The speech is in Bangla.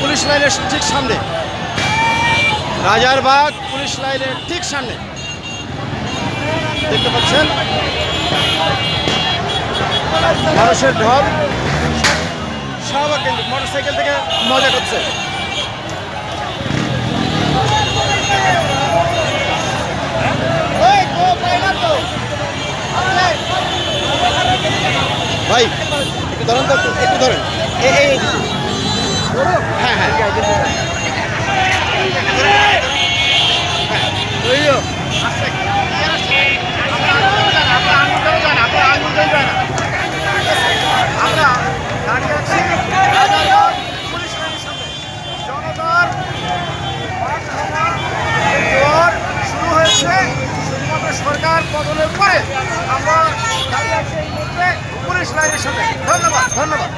পুলিশ লাইনের ঠিক সামনে। রাজারবাগ পুলিশ লাইনের ঠিক সামনে। দেখতে পাচ্ছেন? মানুষের ঢল। শাহবাগ মোটর সাইকেল থেকে মজা করছে। ভাই একটু ধরেন তো একটু, ধরেন এই। হ্যাঁ হ্যাঁ সরকার বদলের পরে আমরা দাঁড়িয়ে আছি এই মুহূর্তে পুলিশ লাইনের সামনে ধন্যবাদ ধন্যবাদ